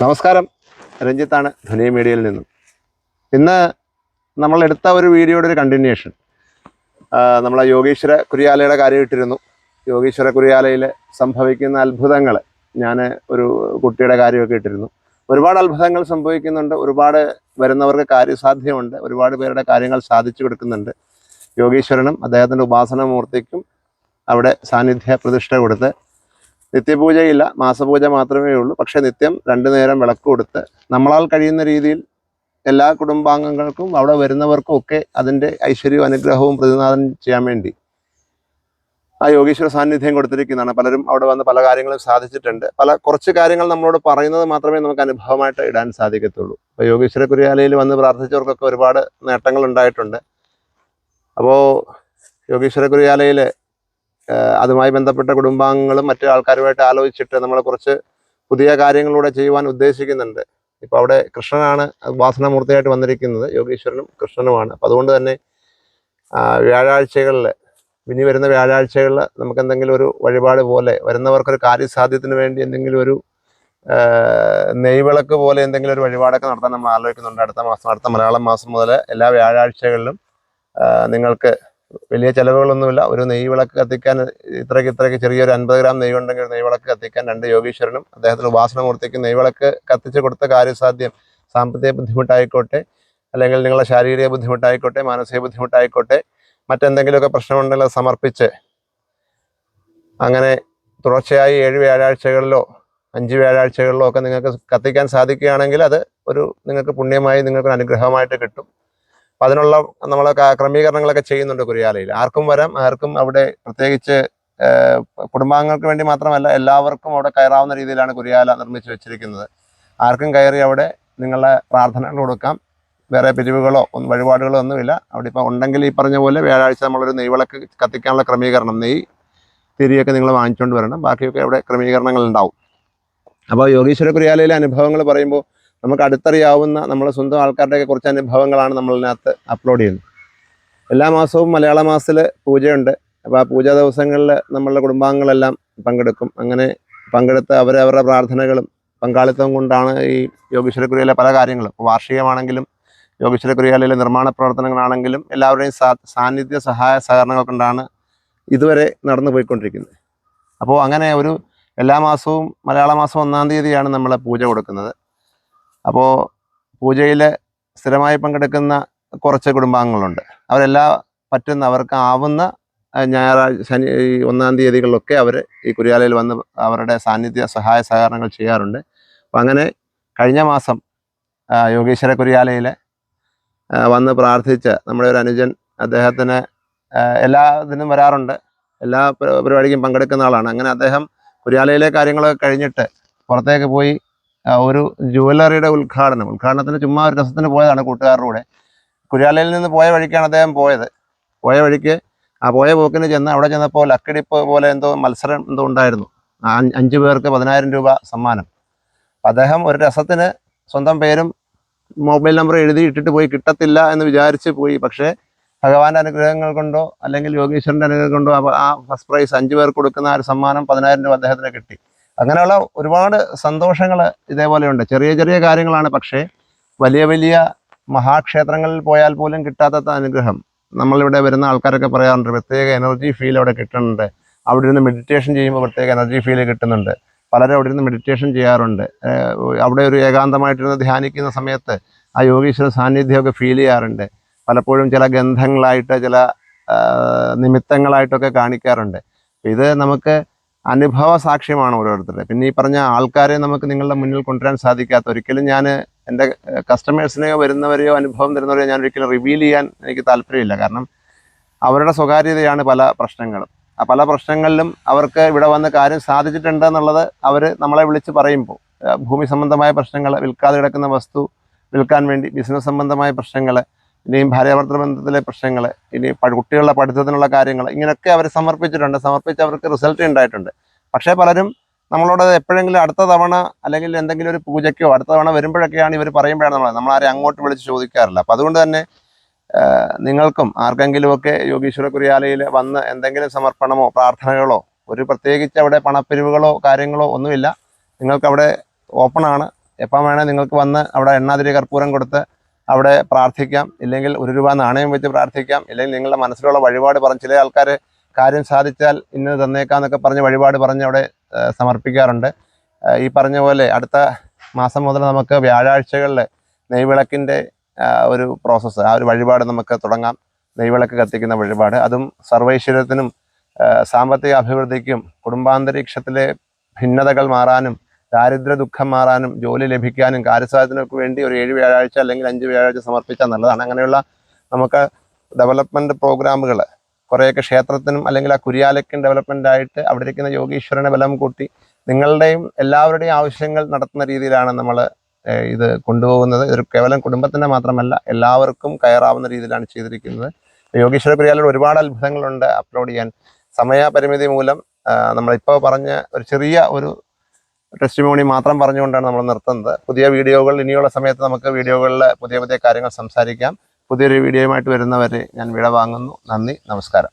നമസ്കാരം. രഞ്ജിത്താണ് ധ്വനി മീഡിയയിൽ നിന്നും. ഇന്ന് നമ്മൾ എടുത്ത ഒരു വീഡിയോയുടെ ഒരു കണ്ടിന്യൂഷൻ നമ്മളെ യോഗീശ്വര കുരിയാലയുടെ കാര്യം ഇട്ടിരുന്നു. യോഗീശ്വര കുരിയാലയിൽ സംഭവിക്കുന്ന അത്ഭുതങ്ങൾ ഞാൻ ഒരു കുട്ടിയുടെ കാര്യമൊക്കെ ഇട്ടിരുന്നു. ഒരുപാട് അത്ഭുതങ്ങൾ സംഭവിക്കുന്നുണ്ട്. ഒരുപാട് വരുന്നവർക്ക് കാര്യസാധ്യമുണ്ട്. ഒരുപാട് പേരുടെ കാര്യങ്ങൾ സാധിച്ചു കൊടുക്കുന്നുണ്ട്. യോഗീശ്വരനും അദ്ദേഹത്തിന്റെ ഉപാസനമൂർത്തിക്കും അവിടെ സാന്നിധ്യ പ്രതിഷ്ഠ കൊടുത്ത് നിത്യപൂജയില്ല മാസപൂജ മാത്രമേ ഉള്ളൂ. പക്ഷേ നിത്യം രണ്ടു നേരം വിളക്ക് കൊടുത്ത് നമ്മളാൽ കഴിയുന്ന രീതിയിൽ എല്ലാ കുടുംബാംഗങ്ങൾക്കും അവിടെ വരുന്നവർക്കും ഒക്കെ അതിന്റെ ഐശ്വര്യവും അനുഗ്രഹവും പ്രതിനാദനം ചെയ്യാൻ വേണ്ടി ആ യോഗീശ്വര സാന്നിധ്യം കൊടുത്തിരിക്കുന്നതാണ്. പലരും അവിടെ വന്ന് പല കാര്യങ്ങളും സാധിച്ചിട്ടുണ്ട്. പല കുറച്ച് കാര്യങ്ങൾ നമ്മളോട് പറയുന്നത് മാത്രമേ നമുക്ക് അനുഭവമായിട്ട് ഇടാൻ സാധിക്കത്തുള്ളൂ. അപ്പോൾ യോഗീശ്വര കുര്യാലയിൽ വന്ന് പ്രാർത്ഥിച്ചവർക്കൊക്കെ ഒരുപാട് നേട്ടങ്ങൾ ഉണ്ടായിട്ടുണ്ട്. അപ്പോൾ യോഗീശ്വര കുര്യാലയിൽ അതുമായി ബന്ധപ്പെട്ട കുടുംബാംഗങ്ങളും മറ്റു ആൾക്കാരുമായിട്ട് ആലോചിച്ചിട്ട് നമ്മൾ കുറച്ച് പുതിയ കാര്യങ്ങളിലൂടെ ചെയ്യുവാൻ ഉദ്ദേശിക്കുന്നുണ്ട്. ഇപ്പോൾ അവിടെ കൃഷ്ണനാണ് വാസനാമൂർത്തിയായിട്ട് വന്നിരിക്കുന്നത്. യോഗീശ്വരനും കൃഷ്ണനുമാണ്. അപ്പം അതുകൊണ്ട് തന്നെ വ്യാഴാഴ്ചകളിൽ ഇനി വരുന്ന വ്യാഴാഴ്ചകളിൽ നമുക്ക് എന്തെങ്കിലും ഒരു വഴിപാട് പോലെ വരുന്നവർക്കൊരു കാര്യസാധ്യത്തിന് വേണ്ടി എന്തെങ്കിലും ഒരു നെയ്വിളക്ക് പോലെ എന്തെങ്കിലും ഒരു വഴിപാടൊക്കെ നടത്താൻ നമ്മൾ ആലോചിക്കുന്നുണ്ട്. അടുത്ത മാസം അടുത്ത മലയാളം മാസം മുതൽ എല്ലാ വ്യാഴാഴ്ചകളിലും നിങ്ങൾക്ക് വലിയ ചിലവുകളൊന്നുമില്ല. ഒരു നെയ്യ് വിളക്ക് കത്തിക്കാൻ ഇത്രയ്ക്ക് ഇത്രയ്ക്ക് ചെറിയൊരു അൻപത് ഗ്രാം നെയ്യ് ഉണ്ടെങ്കിൽ നെയ്യ് വിളക്ക് കത്തിക്കാൻ രണ്ട് യോഗീശ്വരനും അദ്ദേഹത്തിന് ഉപാസനമൂർത്തിക്കും നെയ് വിളക്ക് കത്തിച്ച് കൊടുത്ത കാര്യസാധ്യം സാമ്പത്തിക ബുദ്ധിമുട്ടായിക്കോട്ടെ അല്ലെങ്കിൽ നിങ്ങളുടെ ശാരീരിക ബുദ്ധിമുട്ടായിക്കോട്ടെ മാനസിക ബുദ്ധിമുട്ടായിക്കോട്ടെ മറ്റെന്തെങ്കിലുമൊക്കെ പ്രശ്നമുണ്ടെങ്കിൽ സമർപ്പിച്ച് അങ്ങനെ തുടർച്ചയായി ഏഴ് വ്യാഴാഴ്ചകളിലോ അഞ്ച് വ്യാഴാഴ്ചകളിലോ ഒക്കെ നിങ്ങൾക്ക് കത്തിക്കാൻ സാധിക്കുകയാണെങ്കിൽ അത് ഒരു നിങ്ങൾക്ക് പുണ്യമായി നിങ്ങൾക്കൊരു അനുഗ്രഹമായിട്ട് കിട്ടും. അതിനുള്ള നമ്മൾ ക്രമീകരണങ്ങളൊക്കെ ചെയ്യുന്നുണ്ട് കുരിയാലയിൽ. ആർക്കും വരാം ആർക്കും അവിടെ പ്രത്യേകിച്ച് കുടുംബാംഗങ്ങൾക്ക് വേണ്ടി മാത്രമല്ല എല്ലാവർക്കും അവിടെ കയറാവുന്ന രീതിയിലാണ് കുരിയാല നിർമ്മിച്ചു വെച്ചിരിക്കുന്നത്. ആർക്കും കയറി അവിടെ നിങ്ങളുടെ പ്രാർത്ഥനകൾ കൊടുക്കാം. വേറെ പിരിവുകളോ ഒന്നും വഴിപാടുകളോ ഒന്നുമില്ല. അവിടെ ഇപ്പോൾ ഉണ്ടെങ്കിൽ ഈ പറഞ്ഞ പോലെ വ്യാഴാഴ്ച നമ്മളൊരു നെയ്വിളക്ക് കത്തിക്കാനുള്ള ക്രമീകരണം നെയ്യ് തിരിയൊക്കെ നിങ്ങൾ വാങ്ങിച്ചുകൊണ്ട് വരണം. ബാക്കിയൊക്കെ അവിടെ ക്രമീകരണങ്ങൾ ഉണ്ടാവും. അപ്പോൾ യോഗീശ്വര കുരിയാലയിലെ അനുഭവങ്ങൾ പറയുമ്പോൾ നമുക്ക് അടുത്തറിയാവുന്ന നമ്മുടെ സ്വന്തം ആൾക്കാരുടെയൊക്കെ കുറച്ച് അനുഭവങ്ങളാണ് നമ്മളിതിനകത്ത് അപ്ലോഡ് ചെയ്യുന്നത്. എല്ലാ മാസവും മലയാള മാസത്തിൽ പൂജയുണ്ട്. അപ്പോൾ ആ പൂജാ ദിവസങ്ങളിൽ നമ്മളുടെ കുടുംബാംഗങ്ങളെല്ലാം പങ്കെടുക്കും. അങ്ങനെ പങ്കെടുത്ത് അവരവരുടെ പ്രാർത്ഥനകളും പങ്കാളിത്തം കൊണ്ടാണ് ഈ യോഗീശ്വര കുരിയാലെ പല കാര്യങ്ങളും. വാർഷികമാണെങ്കിലും യോഗീശ്വര കുരിയാലയിലെ നിർമ്മാണ പ്രവർത്തനങ്ങളാണെങ്കിലും എല്ലാവരുടെയും സാ സാന്നിധ്യ സഹായ സഹകരണങ്ങൾ കൊണ്ടാണ് ഇതുവരെ നടന്നു പോയിക്കൊണ്ടിരിക്കുന്നത്. അപ്പോൾ അങ്ങനെ ഒരു എല്ലാ മാസവും മലയാള മാസം ഒന്നാം തീയതിയാണ് നമ്മൾ പൂജ കൊടുക്കുന്നത്. അപ്പോൾ പൂജയിൽ സ്ഥിരമായി പങ്കെടുക്കുന്ന കുറച്ച് കുടുംബാംഗങ്ങളുണ്ട്. അവരെല്ലാ പറ്റുന്ന അവർക്ക് ആവുന്ന ഞായറാഴ്ച ശനി ഒന്നാം തീയതികളിലൊക്കെ അവർ ഈ കുരിയാലയിൽ വന്ന് അവരുടെ സാന്നിധ്യ സഹായ സഹകരണങ്ങൾ ചെയ്യാറുണ്ട്. അപ്പം അങ്ങനെ കഴിഞ്ഞ മാസം യോഗീശ്വര കുരിയാലയിൽ വന്ന് പ്രാർത്ഥിച്ച നമ്മുടെ ഒരു അനുജൻ അദ്ദേഹത്തിന് എല്ലാ ഇതിനും വരാറുണ്ട്. എല്ലാ പരിപാടിക്കും പങ്കെടുക്കുന്ന ആളാണ്. അങ്ങനെ അദ്ദേഹം കുരിയാലയിലെ കാര്യങ്ങളൊക്കെ കഴിഞ്ഞിട്ട് പുറത്തേക്ക് പോയി ഒരു ജുവല്ലറിയുടെ ഉദ്ഘാടനം. ഉദ്ഘാടനത്തിന് ചുമ്മാ ഒരു രസത്തിന് പോയതാണ് കൂട്ടുകാരുടെ കൂടെ. കുര്യാലയിൽ നിന്ന് പോയ വഴിക്കാണ് അദ്ദേഹം പോയത്. പോയ വഴിക്ക് ആ പോയ പോക്കിന് ചെന്ന് അവിടെ ചെന്നപ്പോൾ ലക്കടിപ്പ് പോലെ എന്തോ മത്സരം എന്തോ ഉണ്ടായിരുന്നു. അഞ്ച് പേർക്ക് പതിനായിരം രൂപ സമ്മാനം. അദ്ദേഹം ഒരു രസത്തിന് സ്വന്തം പേരും മൊബൈൽ നമ്പർ എഴുതി ഇട്ടിട്ട് പോയി. കിട്ടത്തില്ല എന്ന് വിചാരിച്ച് പോയി. പക്ഷേ ഭഗവാന്റെ അനുഗ്രഹങ്ങൾ കൊണ്ടോ അല്ലെങ്കിൽ യോഗീശ്വരന്റെ അനുഗ്രഹം കൊണ്ടോ ആ ഫസ്റ്റ് പ്രൈസ് അഞ്ചു പേർക്ക് കൊടുക്കുന്ന ആ ഒരു സമ്മാനം പതിനായിരം രൂപ അദ്ദേഹത്തിന് കിട്ടി. അങ്ങനെയുള്ള ഒരുപാട് സന്തോഷങ്ങൾ ഇതേപോലെയുണ്ട്. ചെറിയ ചെറിയ കാര്യങ്ങളാണ്. പക്ഷേ വലിയ വലിയ മഹാക്ഷേത്രങ്ങളിൽ പോയാൽ പോലും കിട്ടാത്ത അനുഗ്രഹം. നമ്മളിവിടെ വരുന്ന ആൾക്കാരൊക്കെ പറയാറുണ്ട് പ്രത്യേക എനർജി ഫീൽ അവിടെ കിട്ടുന്നുണ്ട്. അവിടെ ഇരുന്ന് മെഡിറ്റേഷൻ ചെയ്യുമ്പോൾ പ്രത്യേക എനർജി ഫീൽ കിട്ടുന്നുണ്ട്. പലരും അവിടെ ഇരുന്ന് മെഡിറ്റേഷൻ ചെയ്യാറുണ്ട് അവിടെ ഒരു ഏകാന്തമായിട്ടിരുന്ന് ധ്യാനിക്കുന്ന സമയത്ത് ആ യോഗീശ്വര സാന്നിധ്യമൊക്കെ ഫീൽ ചെയ്യാറുണ്ട്. പലപ്പോഴും ചില ഗന്ധങ്ങളായിട്ട് ചില നിമിത്തങ്ങളായിട്ടൊക്കെ കാണിക്കാറുണ്ട്. ഇത് നമുക്ക് അനുഭവ സാക്ഷ്യമാണ് ഓരോരുത്തരുടെ. പിന്നെ ഈ പറഞ്ഞ ആൾക്കാരെ നമുക്ക് നിങ്ങളുടെ മുന്നിൽ കൊണ്ടുവരാൻ സാധിക്കാത്ത ഒരിക്കലും ഞാൻ എന്റെ കസ്റ്റമേഴ്സിനെയോ വരുന്നവരെയോ അനുഭവം തരുന്നവരെയോ ഞാൻ ഒരിക്കലും റിവീൽ ചെയ്യാൻ എനിക്ക് താല്പര്യമില്ല. കാരണം അവരുടെ സ്വകാര്യതയാണ് പല പ്രശ്നങ്ങളും. ആ പല പ്രശ്നങ്ങളിലും അവർക്ക് ഇവിടെ വന്ന് കാര്യം സാധിച്ചിട്ടുണ്ട് എന്നുള്ളത് അവർ നമ്മളെ വിളിച്ച് പറയുമ്പോൾ ഭൂമി സംബന്ധമായ പ്രശ്നങ്ങൾ വിൽക്കാതെ കിടക്കുന്ന വസ്തു വിൽക്കാൻ വേണ്ടി ബിസിനസ് സംബന്ധമായ പ്രശ്നങ്ങൾ ഇനിയും ഭാര്യാഭർത്തൃ ബന്ധത്തിലെ പ്രശ്നങ്ങൾ ഇനി കുട്ടികളുടെ പഠിത്തത്തിനുള്ള കാര്യങ്ങൾ ഇങ്ങനെയൊക്കെ അവർ സമർപ്പിച്ചിട്ടുണ്ട്. സമർപ്പിച്ച് അവർക്ക് റിസൾട്ട് ഉണ്ടായിട്ടുണ്ട്. പക്ഷേ പലരും നമ്മളോട് എപ്പോഴെങ്കിലും അടുത്ത തവണ അല്ലെങ്കിൽ എന്തെങ്കിലും ഒരു പൂജയ്ക്കോ അടുത്ത തവണ വരുമ്പോഴൊക്കെയാണ് ഇവർ പറയുമ്പോഴാണ് നമ്മൾ നമ്മളാരെ അങ്ങോട്ട് വിളിച്ച് ചോദിക്കാറില്ല. അപ്പം അതുകൊണ്ട് തന്നെ നിങ്ങൾക്കും ആർക്കെങ്കിലുമൊക്കെ യോഗീശ്വര കുര്യാലയിൽ വന്ന് എന്തെങ്കിലും സമർപ്പണമോ പ്രാർത്ഥനകളോ ഒരു പ്രത്യേകിച്ച് അവിടെ പണപ്പിരിവുകളോ കാര്യങ്ങളോ ഒന്നുമില്ല. നിങ്ങൾക്ക് അവിടെ ഓപ്പണാണ് എപ്പം വേണേൽ നിങ്ങൾക്ക് വന്ന് അവിടെ എണ്ണാതിരി കർപ്പൂരം കൊടുത്ത് അവിടെ പ്രാർത്ഥിക്കാം. ഇല്ലെങ്കിൽ ഒരു രൂപ നാണയം വെച്ച് പ്രാർത്ഥിക്കാം. ഇല്ലെങ്കിൽ നിങ്ങളുടെ മനസ്സിലുള്ള വഴിപാട് പറഞ്ഞ് ചില ആൾക്കാർ കാര്യം സാധിച്ചാൽ ഇന്ന് തന്നേക്കാന്നൊക്കെ പറഞ്ഞ് വഴിപാട് പറഞ്ഞ് അവിടെ സമർപ്പിക്കാറുണ്ട്. ഈ പറഞ്ഞ പോലെ അടുത്ത മാസം മുതൽ നമുക്ക് വ്യാഴാഴ്ചകളിൽ നെയ്വിളക്കിന്റെ ഒരു പ്രോസസ്സ് ആ ഒരു വഴിപാട് നമുക്ക് തുടങ്ങാം. നെയ്വിളക്ക് കത്തിക്കുന്ന വഴിപാട്. അതും സർവൈശ്വര്യത്തിനും സാമ്പത്തിക അഭിവൃദ്ധിക്കും കുടുംബാന്തരീക്ഷത്തിലെ ഭിന്നതകൾ മാറാനും ദാരിദ്ര്യ ദുഃഖം മാറാനും ജോലി ലഭിക്കാനും കാര്യസാധ്യത്തിനൊക്കെ വേണ്ടി ഒരു ഏഴ് വ്യാഴാഴ്ച അല്ലെങ്കിൽ അഞ്ച് വ്യാഴാഴ്ച സമർപ്പിച്ചാൽ നല്ലതാണ്. അങ്ങനെയുള്ള നമുക്ക് ഡെവലപ്മെന്റ് പ്രോഗ്രാമുകൾ കുറേയൊക്കെ ക്ഷേത്രത്തിനും അല്ലെങ്കിൽ ആ കുര്യാലയ്ക്കും ഡെവലപ്മെന്റ് ആയിട്ട് അവിടെ ഇരിക്കുന്ന യോഗീശ്വരനെ ബലം കൂട്ടി നിങ്ങളുടെയും എല്ലാവരുടെയും ആവശ്യങ്ങൾ നടത്തുന്ന രീതിയിലാണ് നമ്മൾ ഇത് കൊണ്ടുപോകുന്നത്. ഇത് കേവലം കുടുംബത്തിന്റെ മാത്രമല്ല എല്ലാവർക്കും കയറാവുന്ന രീതിയിലാണ് ചെയ്തിരിക്കുന്നത്. യോഗീശ്വര കുര്യാലയിൽ ഒരുപാട് അത്ഭുതങ്ങളുണ്ട് അപ്ലോഡ് ചെയ്യാൻ. സമയപരിമിതി മൂലം നമ്മളിപ്പോൾ പറഞ്ഞ ഒരു ചെറിയ ഒരു ടെസ്റ്റിമോണി മാത്രം പറഞ്ഞുകൊണ്ടാണ് നമ്മൾ നിർത്തുന്നത്. പുതിയ വീഡിയോകൾ ഇനിയുള്ള സമയത്ത് നമുക്ക് വീഡിയോകളിൽ പുതിയ പുതിയ കാര്യങ്ങൾ സംസാരിക്കാം. പുതിയൊരു വീഡിയോയുമായിട്ട് വരുന്നവരെ ഞാൻ വിട വാങ്ങുന്നു നന്ദി നമസ്കാരം.